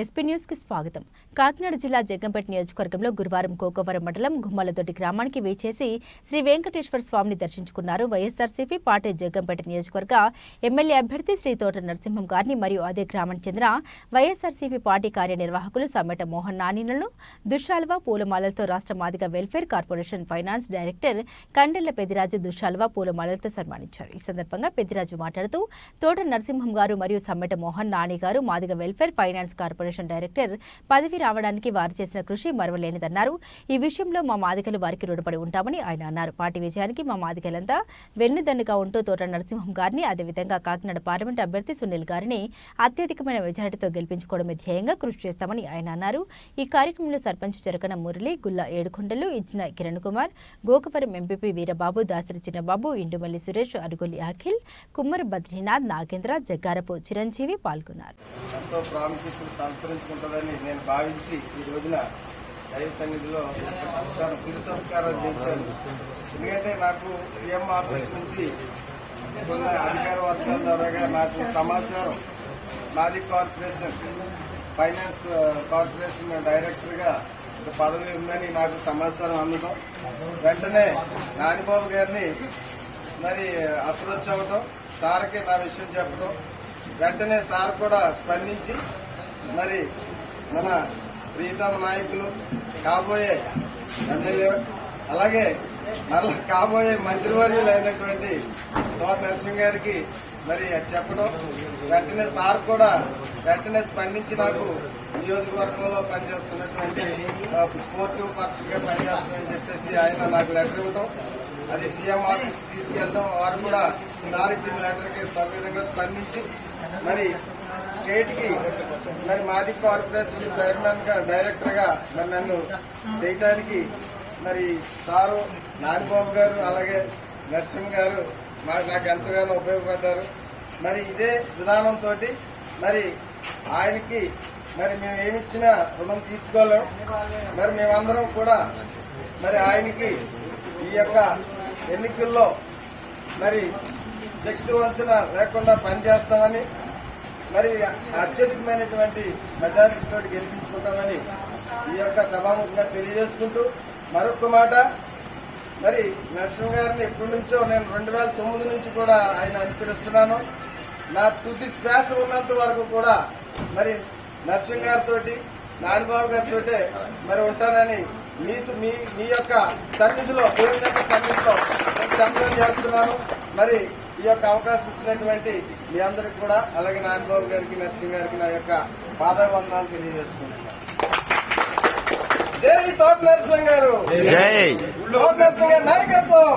SP న్యూస్కి స్వాగతం. కాకినాడ జిల్లా జగ్గంపేట నియోజకవర్గంలో గురువారం కోకవరం మండలం గుమ్మలదొడ్డి గ్రామానికి వేచేసి శ్రీ వెంకటేశ్వర స్వామిని దర్శించుకున్నారు. వైఎస్ఆర్సీపీ పార్టీ జగ్గంపేట నియోజకవర్గ ఎమ్మెల్యే అభ్యర్థి శ్రీ తోట నరసింహం గారిని మరియు అదే గ్రామానికి చెందిన వైఎస్ఆర్సీపీ పార్టీ కార్యనిర్వాహకులు సమ్మెట మోహన్ నానిలను దుషాల్వా పూలమాలలతో రాష్ట్ర Madiga welfare corporation finance director Kandella Pediraju దుషాల్వా పూలమాలలతో సన్మానించారు. ఈ సందర్భంగా పెదిరాజు మాట్లాడుతూ తోట నరసింహం గారు మరియు సమ్మెట మోహన్ నాని గారు Madiga welfare finance corporation director పదవి రావడానికి వారు చేసిన కృషి మరవలేనిదన్నారు. ఈ విషయంలో మా మాదికలు వారికి రుణపడి ఉంటామని ఆయన అన్నారు. పార్టీ విజయానికి మా మాదికలంతా వెన్నుదన్నుగా ఉంటూ తోట నరసింహం గారిని అదేవిధంగా కాకినాడ పార్లమెంట్ అభ్యర్థి సునీల్ గారిని అత్యధికమైన మెజారిటీతో గెలిపించుకోవడమే ధ్యేయంగా కృషి చేస్తామని ఆయన అన్నారు. ఈ కార్యక్రమంలో సర్పంచ్ చెరకన మురళి గుల్ల ఏడుకొండలు ఇచ్చిన కిరణ్ కుమార్ గోకవరం ఎంపీపీ వీరబాబు దాసరి చిన్నబాబు ఇండుమల్లి సురేష్ అరుగులి అఖిల్ కుమ్మరి బద్రీనాథ్ నాగేంద్ర జగ్గారపు చిరంజీవి పాల్గొన్నారు. విస్తరించుకుంటుందని నేను భావించి ఈ రోజున దైవ సన్నిధిలో సత్కారం సిరి సత్కారం చేశాను. ఎందుకంటే నాకు సీఎం ఆఫీస్ నుంచి కొన్ని అధికార వర్గాల ద్వారా నాకు సమాచారం మాది కార్పొరేషన్ ఫైనాన్స్ కార్పొరేషన్ డైరెక్టర్గా ఒక పదవి ఉందని నాకు సమాచారం అందడం వెంటనే నానిబాబు గారిని మరి అప్రోచ్ అవ్వటం సార్కి నా విషయం చెప్పడం వెంటనే సార్ కూడా స్పందించి మరి మన ప్రీతమ నాయకులు కాబోయే ఎమ్మెల్యే అలాగే మరలా కాబోయే మంత్రివర్యులు అయినటువంటి తోట నరసింహ గారికి మరి అది చెప్పడం వెంటనే సార్ కూడా వెంటనే స్పందించి నాకు నియోజకవర్గంలో పనిచేస్తున్నటువంటి ఆ, స్పోర్టివ్ పర్సన్గా పనిచేస్తుందని చెప్పేసి ఆయన నాకు లెటర్ ఇవ్వటం. అది సీఎం ఆఫీస్కి తీసుకెళ్ళడం వారు కూడా సార్ ఇచ్చిన లెటర్కి సవ్యంగా స్పందించి మరి స్టేట్కి మరి మాది కార్పొరేషన్ చైర్మన్గా డైరెక్టర్గా మరి నన్ను చేయడానికి మరి సారు నాగబాబు గారు అలాగే నరసింహ గారు నాకు ఎంతగానో ఉపయోగపడ్డారు. మరి ఇదే విధానంతో మరి ఆయనకి మరి మేము ఏమిచ్చినా రుణం తీసుకోలేము మరి మేమందరం కూడా మరి ఆయనకి ఈ యొక్క ఎన్నికల్లో మరి శక్తి వంచన లేకుండా పనిచేస్తామని మరి అత్యధికమైనటువంటి మెజారిటీతో గెలిపించుకుంటామని ఈ యొక్క సభాముఖంగా తెలియజేసుకుంటూ మరొక మాట. మరి నరసింహ గారిని ఎప్పటి నుంచో నేను రెండు వేల తొమ్మిది నుంచి కూడా ఆయన అనుసరిస్తున్నాను. నా తుది శ్వాస ఉన్నంత వరకు కూడా మరి నరసింహ గారితో నానిబాబు గారితో మరి ఉంటానని మీతో మీ మీ యొక్క సన్నిధిలో దేవుని యొక్క సన్నిధి శపథం చేస్తున్నాను మరి ఈ యొక్క అవకాశం ఇచ్చినటువంటి మీ అందరికి కూడా అలాగే నానిబాబు గారికి నరసింహ గారికి నా యొక్క పాదవందనాలు తెలియజేసుకుంటున్నాను. జై తోట నరసింహ గారు. జై. తోట నరసింహ గారి నాయకత్వం.